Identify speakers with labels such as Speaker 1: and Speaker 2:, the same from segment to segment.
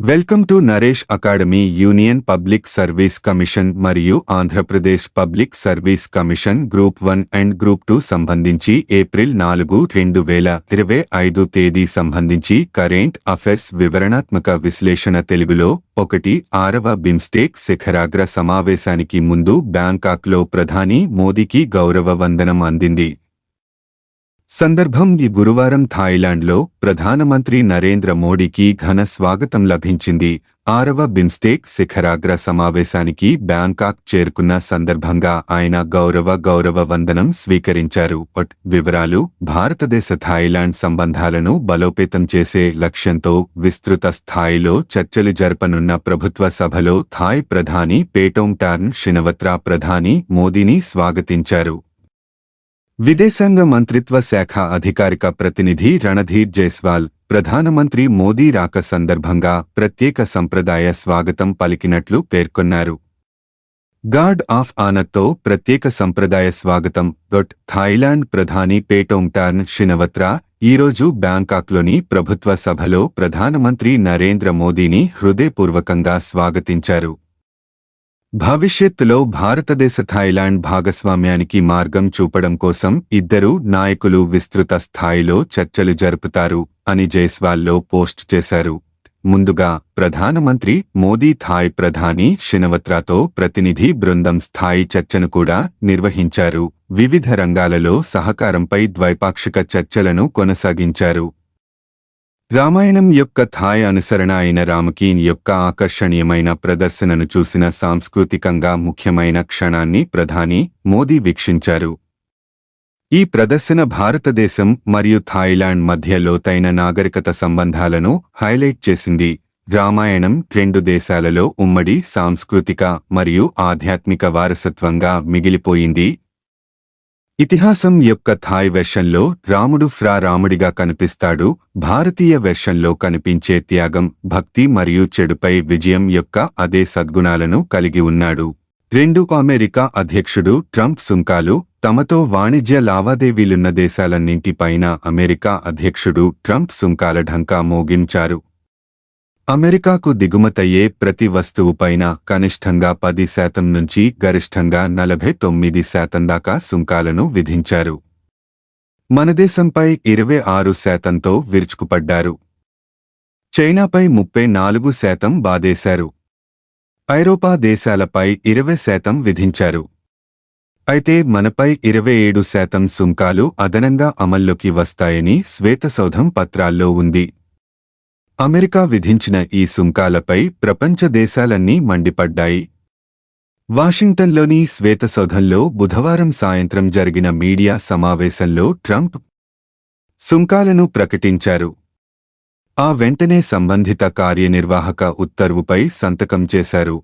Speaker 1: Welcome to Naresh academy union public service commission మరియు Andhra Pradesh public service commission group one and group two సంబంధించి April నాలుగు రెండు వేల ఇరవై ఐదు తేదీ సంబంధించి కరెంట్ అఫైర్స్ వివరణాత్మక విశ్లేషణ తెలుగులో ఒకటి ఆరవ బిమ్స్టేక్ శిఖరాగ్ర సమావేశానికి ముందు బ్యాంకాక్లో ప్రధాని మోదీకి గౌరవ వందనం అందింది. సందర్భం ఈ గురువారం థాయిలాండ్లో ప్రధానమంత్రి నరేంద్ర మోడీకి ఘన స్వాగతం లభించింది. ఆరవ బిమ్స్టేక్ శిఖరాగ్ర సమావేశానికి బ్యాంకాక్ చేరుకున్న సందర్భంగా ఆయన గౌరవ గౌరవ వందనం స్వీకరించారు. వివరాలు భారతదేశ థాయిలాండ్ సంబంధాలను బలోపేతం చేసే లక్ష్యంతో విస్తృత స్థాయిలో చర్చలు జరపనున్న ప్రభుత్వ సభలో థాయ్ ప్రధాని పేటోంగ్ టార్న్ షినవత్రా ప్రధాని మోదీని స్వాగతించారు. విదేశాంగ మంత్రిత్వ శాఖ అధికారిక ప్రతినిధి రణధీర్ జైస్వాల్ ప్రధానమంత్రి మోదీ రాక సందర్భంగా ప్రత్యేక సంప్రదాయ స్వాగతం పలికినట్లు పేర్కొన్నారు. గార్డ్ ఆఫ్ ఆనర్తో ప్రత్యేక సంప్రదాయ స్వాగతం డొట్ థాయిలాండ్ ప్రధాని పేటోంగ్టార్న్ షినవత్రా ఈరోజు బ్యాంకాక్లోని ప్రభుత్వ సభలో ప్రధానమంత్రి నరేంద్ర మోదీని హృదయపూర్వకంగా స్వాగతించారు. భవిష్యత్తులో భారతదేశ థాయిలాండ్ భాగస్వామ్యానికి మార్గం చూపడం కోసం ఇద్దరు నాయకులు విస్తృత స్థాయిలో చర్చలు జరుపుతారు అని జైస్వాల్లో పోస్ట్ చేశారు. ముందుగా ప్రధానమంత్రి మోదీ థాయ్ ప్రధాని షినవత్రాతో ప్రతినిధి బృందం స్థాయి చర్చను కూడా నిర్వహించారు. వివిధ రంగాలలో సహకారంపై ద్వైపాక్షిక చర్చలను కొనసాగించారు. రామాయణం యొక్క థాయ్ అనుసరణ అయిన రామకీన్ యొక్క ఆకర్షణీయమైన ప్రదర్శనను చూసిన సాంస్కృతికంగా ముఖ్యమైన క్షణాన్ని ప్రధాని మోదీ వీక్షించారు. ఈ ప్రదర్శన భారతదేశం మరియు థాయిలాండ్ మధ్య లోతైన నాగరికత సంబంధాలను హైలైట్ చేసింది. రామాయణం రెండు దేశాలలో ఉమ్మడి సాంస్కృతిక మరియు ఆధ్యాత్మిక వారసత్వంగా మిగిలిపోయింది. ఇతిహాసం యొక్క థాయ్ వెర్షన్లో రాముడు ఫ్రా రాముడిగా కనిపిస్తాడు. భారతీయ వెర్షన్లో కనిపించే త్యాగం భక్తి మరియు చెడుపై విజయం యొక్క అదే సద్గుణాలను కలిగి ఉన్నాడు. రెండు అమెరికా అధ్యక్షుడు ట్రంప్ సుంకాలు తమతో వాణిజ్య లావాదేవీలున్న దేశాలన్నింటిపైన అమెరికా అధ్యక్షుడు ట్రంప్ సుంకాల ఢంకా మోగించారు. అమెరికాకు దిగుమతయ్యే ప్రతి వస్తువుపైన కనిష్టంగా పది శాతం నుంచి గరిష్టంగా నలభై తొమ్మిది శాతం దాకా సుంకాలను విధించారు. మన దేశంపై ఇరవై ఆరు శాతంతో విరుచుకుపడ్డారు. చైనాపై ముప్పై నాలుగు శాతం బాధేశారు. ఐరోపా దేశాలపై ఇరవై శాతం విధించారు. అయితే మనపై ఇరవై ఏడు శాతం సుంకాలు అదనంగా అమల్లోకి వస్తాయని శ్వేతసౌధం పత్రాల్లో ఉంది. అమెరికా విధించిన ఈ సుంకాలపై ప్రపంచ దేశాలన్నీ మండిపడ్డాయి. వాషింగ్టన్లోని శ్వేతసౌధంలో బుధవారం సాయంత్రం జరిగిన మీడియా సమావేశంలో ట్రంప్ సుంకాలను ప్రకటించారు. ఆ వెంటనే సంబంధిత కార్యనిర్వాహక ఉత్తర్వుపై సంతకం చేశారు.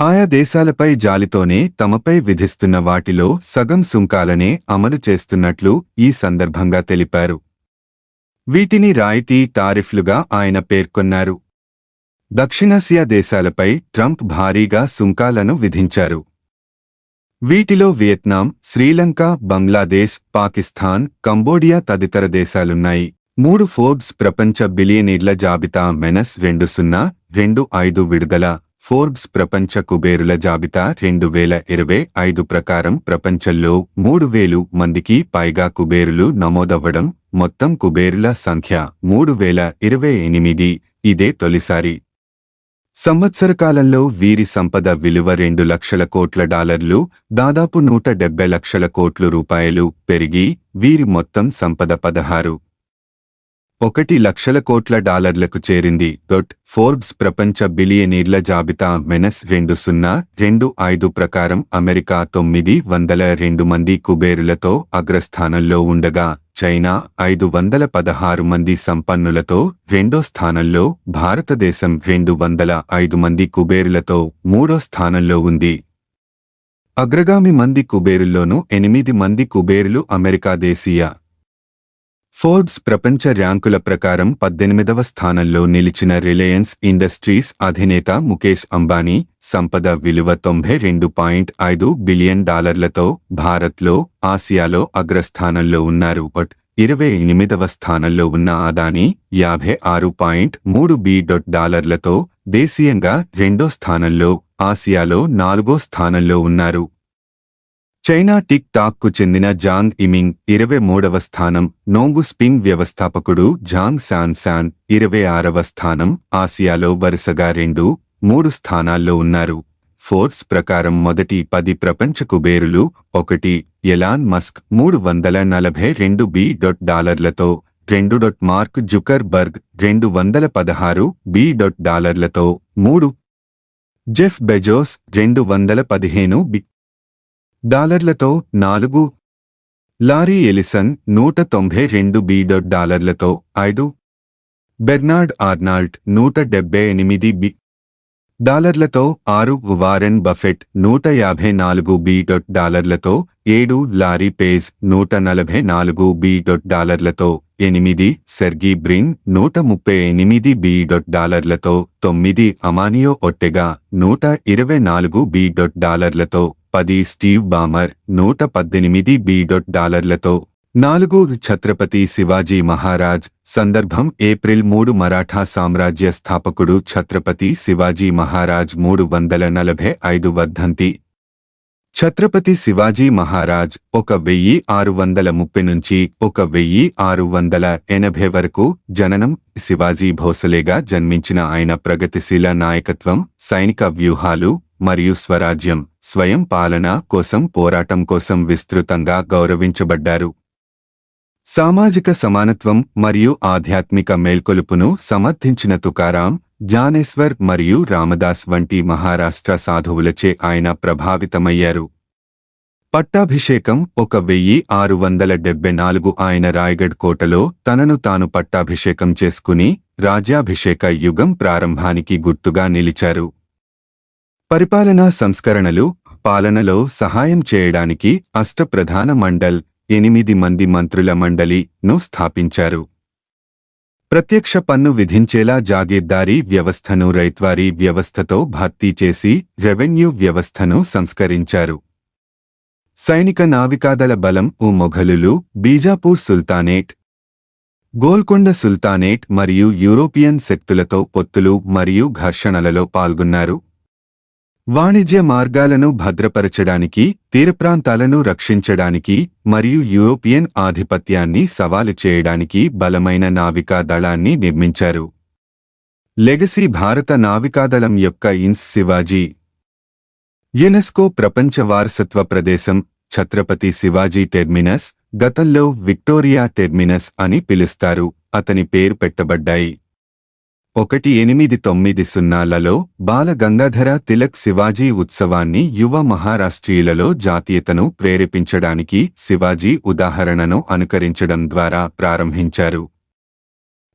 Speaker 1: ఆయా దేశాలపై జాలితోనే తమపై విధిస్తున్న వాటిలో సగం సుంకాలనే అమలు చేస్తున్నట్లు ఈ సందర్భంగా తెలిపారు. వీటిని రాయితీ టారిఫ్లుగా ఆయన పేర్కొన్నారు. దక్షిణాసియా దేశాలపై ట్రంప్ భారీగా సుంకాలను విధించారు. వీటిలో వియత్నాం శ్రీలంక బంగ్లాదేశ్ పాకిస్తాన్ కంబోడియా తదితర దేశాలున్నాయి. మూడు ఫోర్బ్స్ ప్రపంచ బిలియనీర్ల జాబితా మెనస్ రెండు సున్నా రెండు ఐదు విడుదల ఫోర్బ్స్ ప్రపంచ కుబేరుల జాబితా రెండు వేల ఇరవై ఐదు ప్రకారం ప్రపంచంలో మూడు వేలు మందికి పైగా కుబేరులు నమోదవ్వడం మొత్తం కుబేరుల సంఖ్య మూడు వేల ఇరవై ఎనిమిది. ఇదే తొలిసారి. సంవత్సర కాలంలో వీరి సంపద విలువ రెండు లక్షల కోట్ల డాలర్లు దాదాపు నూట డెబ్బై లక్షల కోట్లు రూపాయలు పెరిగి వీరి మొత్తం సంపద పదహారు ఒకటి లక్షల కోట్ల డాలర్లకు చేరింది డొట్ ఫోర్బ్స్ ప్రపంచ బిలియనీర్ల జాబితా మెనస్ రెండు సున్నా రెండు ఐదు ప్రకారం అమెరికా తొమ్మిది వందల రెండు మంది కుబేరులతో అగ్రస్థానంలో ఉండగా చైనా ఐదు వందల పదహారు మంది సంపన్నులతో రెండో స్థానంలో భారతదేశం రెండు వందల ఐదు మంది కుబేరులతో మూడో స్థానంలో ఉంది. అగ్రగామి మంది కుబేరుల్లోనూ ఎనిమిది మంది కుబేరులు అమెరికా దేశీయ ఫోర్బ్స్ ప్రపంచ ర్యాంకుల ప్రకారం పద్దెనిమిదవ స్థానంలో నిలిచిన రిలయన్స్ ఇండస్ట్రీస్ అధినేత ముఖేష్ అంబానీ సంపద విలువ తొంభై రెండు పాయింట్ ఐదు బిలియన్ డాలర్లతో భారత్లో ఆసియాలో అగ్రస్థానంలో ఉన్నారు. బట్ ఇరవై ఎనిమిదవ స్థానంలో ఉన్న అదానీ యాభై ఆరు పాయింట్ మూడు బి డొట్ డాలర్లతో దేశీయంగా రెండో స్థానంలో ఆసియాలో నాలుగో స్థానంలో ఉన్నారు. చైనా టిక్ టాక్కు చెందిన జాంగ్ ఇమింగ్ ఇరవై మూడవ స్థానం నోంగు స్పింగ్ వ్యవస్థాపకుడు జాంగ్ శాన్ శాన్ ఇరవై ఆరవ స్థానం ఆసియాలో వరుసగా రెండు మూడు స్థానాల్లో ఉన్నారు. ఫోర్స్ ప్రకారం మొదటి పది ప్రపంచ కుబేరులు ఒకటి ఎలాన్ మస్క్ మూడు వందల నలభై రెండు బి డొట్ డాలర్లతో రెండు డొట్ మార్క్ జుకర్ బర్గ్ రెండు వందల పదహారు బి డొట్ డాలర్లతో మూడు జెఫ్ బెజోస్ రెండు వందల పదిహేను బి డాలర్లతో నాలుగు. లారీ ఎలిసన్ నూట తొంభై రెండు బి డొట్ డాలర్లతో ఐదు. బెర్నార్డ్ ఆర్నాల్డ్ నూట డెబ్బై ఎనిమిది బి. డాలర్లతో ఆరు. వారెన్ బఫెట్ నూట యాభై నాలుగు బి డొట్ డాలర్లతో ఏడు. లారీ పేజ్ నూట నలభై నాలుగు బి డొట్ డాలర్లతో ఎనిమిది. సెర్గీ బ్రిన్ నూట ముప్పై ఎనిమిది బి డొట్ డాలర్లతో తొమ్మిది. అమానియో ఒట్టెగా నూట ఇరవై నాలుగు బి డొట్ డాలర్లతో పది స్టీవ్ బామర్ నూట పద్దెనిమిది బి డొట్ డాలర్లతో నాలుగు ఛత్రపతి శివాజీ మహారాజ్ సందర్భం ఏప్రిల్ మూడు మరాఠా సామ్రాజ్య స్థాపకుడు ఛత్రపతి శివాజీ మహారాజ్ మూడు వందల నలభై ఐదు వర్ధంతి. ఛత్రపతి శివాజీ మహారాజ్ ఒక వెయ్యి ఆరు వందల ముప్పై నుంచి ఒక వెయ్యి ఆరు వందల ఎనభై వరకు జననం శివాజీ భోసలేగా జన్మించిన ఆయన ప్రగతిశీల నాయకత్వం సైనిక వ్యూహాలు మరియు స్వరాజ్యం స్వయం పాలన కోసం పోరాటం కోసం విస్తృతంగా గౌరవించబడ్డారు. సామాజిక సమానత్వం మరియు ఆధ్యాత్మిక మేల్కొలుపును సమర్థించిన తుకారాం జ్ఞానేశ్వర్ మరియు రామదాస్ వంటి మహారాష్ట్ర సాధువులచే ఆయన ప్రభావితమయ్యారు. పట్టాభిషేకం ఒక వెయ్యి ఆరు వందల డెబ్బై నాలుగు ఆయన రాయగఢ్ కోటలో తనను తాను పట్టాభిషేకం చేసుకుని రాజ్యాభిషేక యుగం ప్రారంభానికి గుర్తుగా నిలిచారు. పరిపాలనా సంస్కరణలు పాలనలో సహాయం చేయడానికి అష్టప్రధాన మండల్ ఎనిమిది మంది మంత్రుల మండలిను స్థాపించారు. ప్రత్యక్ష పన్ను విధించేలా జాగీర్దారీ వ్యవస్థను రైత్వారీ వ్యవస్థతో భర్తీ చేసి రెవెన్యూ వ్యవస్థను సంస్కరించారు. సైనిక నావికాదళ బలం ఉ మొఘలులు బీజాపూర్ సుల్తానేట్ గోల్కొండ సుల్తానేట్ మరియు యూరోపియన్ శక్తులతో పొత్తులు మరియు ఘర్షణలలో పాల్గొన్నారు. వాణిజ్య మార్గాలను భద్రపరచడానికి తీరప్రాంతాలను రక్షించడానికి మరియు యూరోపియన్ ఆధిపత్యాన్ని సవాలు చేయడానికి బలమైన నావికా దళాన్ని నిర్మించారు. లెగసీ భారత నావికాదళం యొక్క ఇన్స్ శివాజీ. యునెస్కో ప్రపంచ వారసత్వ ప్రదేశం ఛత్రపతి శివాజీ టెర్మినస్ గతంలో విక్టోరియా టెర్మినస్ అని పిలుస్తారు అతని పేరు పెట్టబడ్డాయి. ఒకటి ఎనిమిది తొమ్మిది సున్నాలలో బాల గంగాధర తిలక్ శివాజీ ఉత్సవాన్ని యువ మహారాష్ట్రీయులలో జాతీయతను ప్రేరేపించడానికి శివాజీ ఉదాహరణను అనుకరించడం ద్వారా ప్రారంభించారు.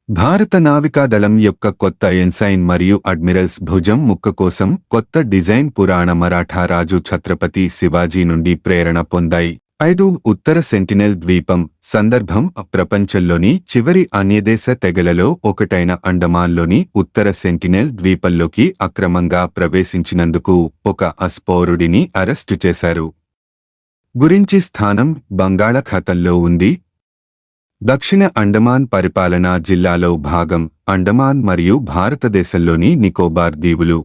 Speaker 1: భారత నావికాదళం యొక్క కొత్త ఎన్సైన్ మరియు అడ్మిరల్స్ భుజం ముక్క కోసం కొత్త డిజైన్ పురాణ మరాఠా రాజు ఛత్రపతి శివాజీ నుండి ప్రేరణ పొందాయి. ఐదు ఉత్తర సెంటినెల్ ద్వీపం సందర్భం ప్రపంచంలోని చివరి అన్యదేశ తెగలలో ఒకటైన అండమాన్లోని ఉత్తర సెంటినెల్ ద్వీపంలోకి అక్రమంగా ప్రవేశించినందుకు ఒక అస్పౌరుడిని అరెస్టు చేశారు. గురించి స్థానం బంగాళాఖాతంలో ఉంది. దక్షిణ అండమాన్ పరిపాలనా జిల్లాలో భాగం అండమాన్ మరియు భారతదేశంలోని నికోబార్ దీవులు.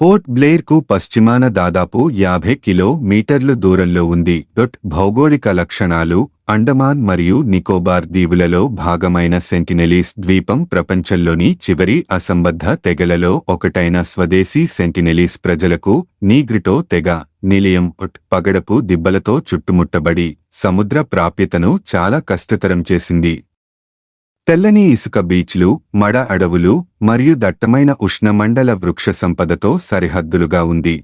Speaker 1: పోర్ట్ బ్లేర్కు పశ్చిమాన దాదాపు యాభై కిలోమీటర్లు దూరంలో ఉంది. డొట్ భౌగోళిక లక్షణాలు అండమాన్ మరియు నికోబార్ దీవులలో భాగమైన సెంటినెలీస్ ద్వీపం ప్రపంచంలోని చివరి అసంబద్ధ తెగలలో ఒకటైన స్వదేశీ సెంటినెలీస్ ప్రజలకు నీగ్రిటో తెగ నిలయం ఒట్ పగడపు దిబ్బలతో చుట్టుముట్టబడి సముద్ర ప్రాప్యతను చాలా కష్టతరం చేసింది. తెల్లని ఇసుక బీచ్లు మడ అడవులు మరియు దట్టమైన ఉష్ణమండల వృక్ష సంపదతో సరిహద్దులుగా ఉంది.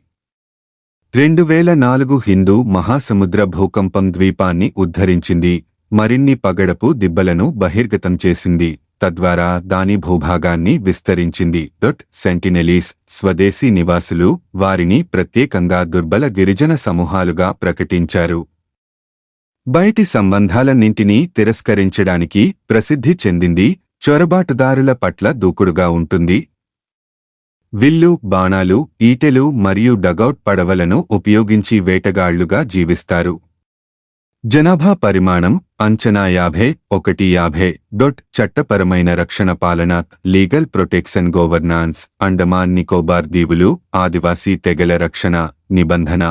Speaker 1: రెండు వేల నాలుగు హిందూ మహాసముద్ర భూకంపం ద్వీపాన్ని ఉద్ధరించింది. మరిన్ని పగడపు దిబ్బలను బహిర్గతం చేసింది. తద్వారా దాని భూభాగాన్ని విస్తరించింది. డొట్ సెంటినెలీస్ స్వదేశీ నివాసులు వారిని ప్రత్యేకంగా దుర్బల గిరిజన సమూహాలుగా ప్రకటించారు. బయటి సంబంధాలన్నింటినీ తిరస్కరించడానికి ప్రసిద్ధి చెందింది చొరబాటుదారుల పట్ల దూకుడుగా ఉంటుంది. విల్లు బాణాలు ఈటెలు మరియు డగౌట్ పడవలను ఉపయోగించి వేటగాళ్ళుగా జీవిస్తారు. జనాభా పరిమాణం అంచనా యాభై ఒకటి యాభై డొట్ చట్టపరమైన రక్షణ పాలన legal protection governance Andaman Nicobar దీవులు ఆదివాసీ తెగల రక్షణ నిబంధన.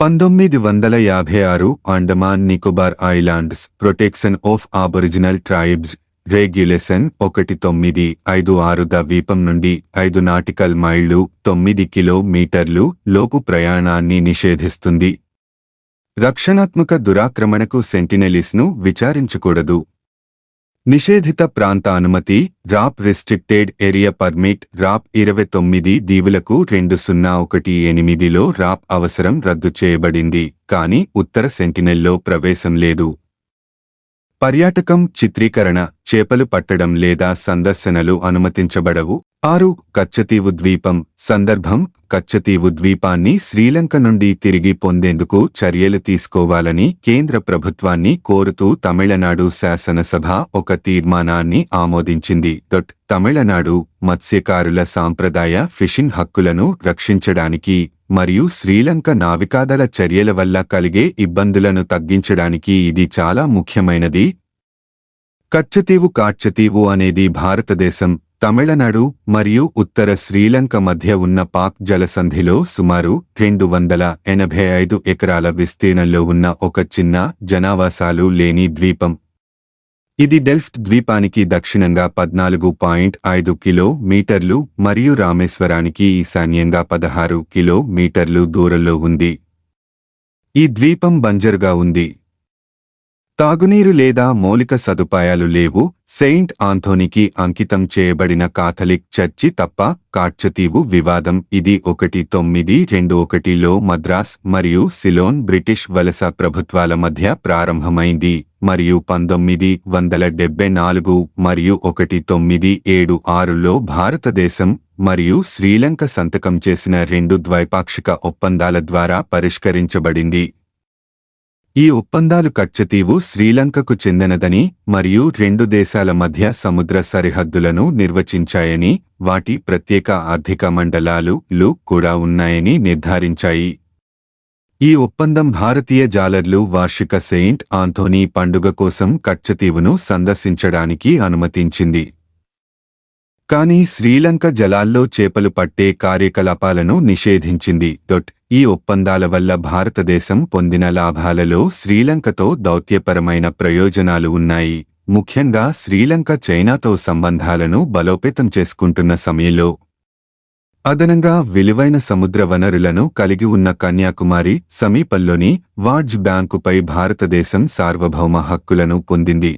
Speaker 1: పంతొమ్మిది వందల యాభై ఆరు Andaman Nicobar islands protection of aboriginal tribes regulation ఒకటి తొమ్మిది ఐదు ఆరు ద్వీపం నుండి ఐదు నాటికల్ మైళ్ళు తొమ్మిది కిలోమీటర్లు లోపు ప్రయాణాన్ని నిషేధిస్తుంది. రక్షణాత్మక దురాక్రమణకు సెంటినెలిస్ను విచారించకూడదు. నిషేధిత ప్రాంత అనుమతి RAP restricted area permit RAP ఇరవై తొమ్మిది దీవులకు రెండు సున్నా ఒకటి ఎనిమిదిలో రాప్ అవసరం రద్దు చేయబడింది కానీ ఉత్తర సెంటినెల్లో ప్రవేశం లేదు. పర్యాటకం చిత్రీకరణ చేపలు పట్టడం లేదా సందర్శనలు అనుమతించబడవు. ఆరు కచ్చతీవు ద్వీపం సందర్భం కచ్చతీవు ద్వీపాన్ని శ్రీలంక నుండి తిరిగి పొందేందుకు చర్యలు తీసుకోవాలని కేంద్ర ప్రభుత్వాన్ని కోరుతూ తమిళనాడు శాసనసభ ఒక తీర్మానాన్ని ఆమోదించింది. తమిళనాడు మత్స్యకారుల సాంప్రదాయ ఫిషింగ్ హక్కులను రక్షించడానికి మరియు శ్రీలంక నావికాదళ చర్యల వల్ల కలిగే ఇబ్బందులను తగ్గించడానికి ఇది చాలా ముఖ్యమైనది. కచ్చతీవు కాచ్చతీవు అనేది భారతదేశం తమిళనాడు మరియు ఉత్తర శ్రీలంక మధ్య ఉన్న పాక్ జలసంధిలో సుమారు రెండు వందల ఎనభై ఐదు ఎకరాల విస్తీర్ణంలో ఉన్న ఒక చిన్న జనావాసాలు లేని ద్వీపం. ఇది డెల్ఫ్ట్ ద్వీపానికి దక్షిణంగా పద్నాలుగు పాయింట్ ఐదు కిలోమీటర్లు మరియు రామేశ్వరానికి ఈశాన్యంగా పదహారు కిలోమీటర్లు దూరంలో ఉంది. ఈ ద్వీపం బంజరుగా ఉంది. తాగునీరు లేదా మౌలిక సదుపాయాలు లేవు. సెయింట్ ఆంథోనికి అంకితం చేయబడిన కాథలిక్ చర్చి తప్ప కాట్చతీవు వివాదం. ఇది ఒకటి తొమ్మిది రెండు ఒకటిలో మద్రాస్ మరియు సిలోన్ బ్రిటిష్ వలస ప్రభుత్వాల మధ్య ప్రారంభమైంది. మరియు పంతొమ్మిది వందల డెబ్బై నాలుగు మరియు ఒకటి తొమ్మిది ఏడు ఆరులో భారతదేశం మరియు శ్రీలంక సంతకం చేసిన రెండు ద్వైపాక్షిక ఒప్పందాల ద్వారా పరిష్కరించబడింది. ఈ ఒప్పందాలు కచ్చతీవు శ్రీలంకకు చెందినదని మరియు రెండు దేశాల మధ్య సముద్ర సరిహద్దులను నిర్వచించాయని వాటి ప్రత్యేక ఆర్థిక మండలాలు లు కూడా ఉన్నాయని నిర్ధారించాయి. ఈ ఒప్పందం భారతీయ జాలర్లు వార్షిక సెయింట్ ఆంథోనీ పండుగ కోసం కచ్చతీవును సందర్శించడానికి అనుమతించింది. కానీ శ్రీలంక జలాల్లో చేపలు పట్టే కార్యకలాపాలను నిషేధించింది. దొట్ ఈ ఒప్పందాల వల్ల భారతదేశం పొందిన లాభాలలో శ్రీలంకతో దౌత్యపరమైన ప్రయోజనాలు ఉన్నాయి. ముఖ్యంగా శ్రీలంక చైనాతో సంబంధాలను బలోపేతం చేసుకుంటున్న సమయంలో అదనంగా విలువైన సముద్ర వనరులను కలిగి ఉన్న కన్యాకుమారి సమీపంలోని వార్జ్ బ్యాంకుపై భారతదేశం సార్వభౌమ హక్కులను పొందింది.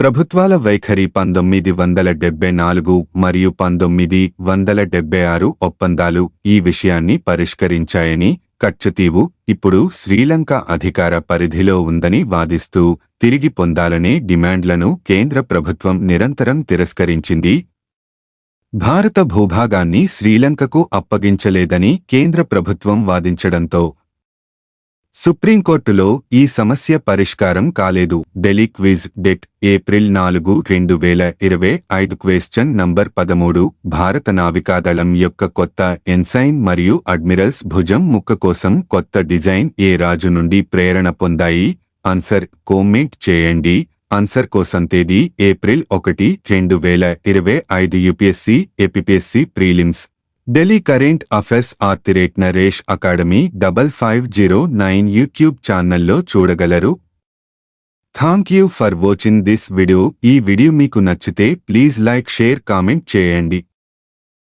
Speaker 1: ప్రభుత్వాల వైఖరి పంతొమ్మిది వందల డెబ్బై నాలుగు మరియు పంతొమ్మిది వందల డెబ్బై ఆరు ఒప్పందాలు ఈ విషయాన్ని పరిష్కరించాయని కచ్చతీవు ఇప్పుడు శ్రీలంక అధికార పరిధిలో ఉందని వాదిస్తూ తిరిగి పొందాలనే డిమాండ్లను కేంద్ర ప్రభుత్వం నిరంతరం తిరస్కరించింది. భారత భూభాగాన్ని శ్రీలంకకు అప్పగించలేదని కేంద్ర ప్రభుత్వం వాదించడంతో సుప్రీంకోర్టులో ఈ సమస్య పరిష్కారం కాలేదు. ఢిల్లీ క్విజ్ డెట్ ఏప్రిల్ నాలుగు రెండు వేల ఇరవై ఐదు క్వశ్చన్ నంబర్ పదమూడు. భారత నావికాదళం యొక్క కొత్త ఎన్సైన్ మరియు అడ్మిరల్స్ భుజం ముక్క కోసం కొత్త డిజైన్ ఏ రాజు నుండి ప్రేరణ పొందాయి? ఆన్సర్ కామెంట్ చేయండి. ఆన్సర్ కోసం తేదీ ఏప్రిల్ ఒకటి రెండు వేల ఇరవై ఐదు UPSC APSC prelims. Delhi current affairs ఆర్తిరేట్ Naresh academy double five zero nine YouTube ఛానల్లో చూడగలరు. Thank you for watching this video. ఈ వీడియో మీకు నచ్చితే ప్లీజ్ లైక్ షేర్ కామెంట్ చేయండి.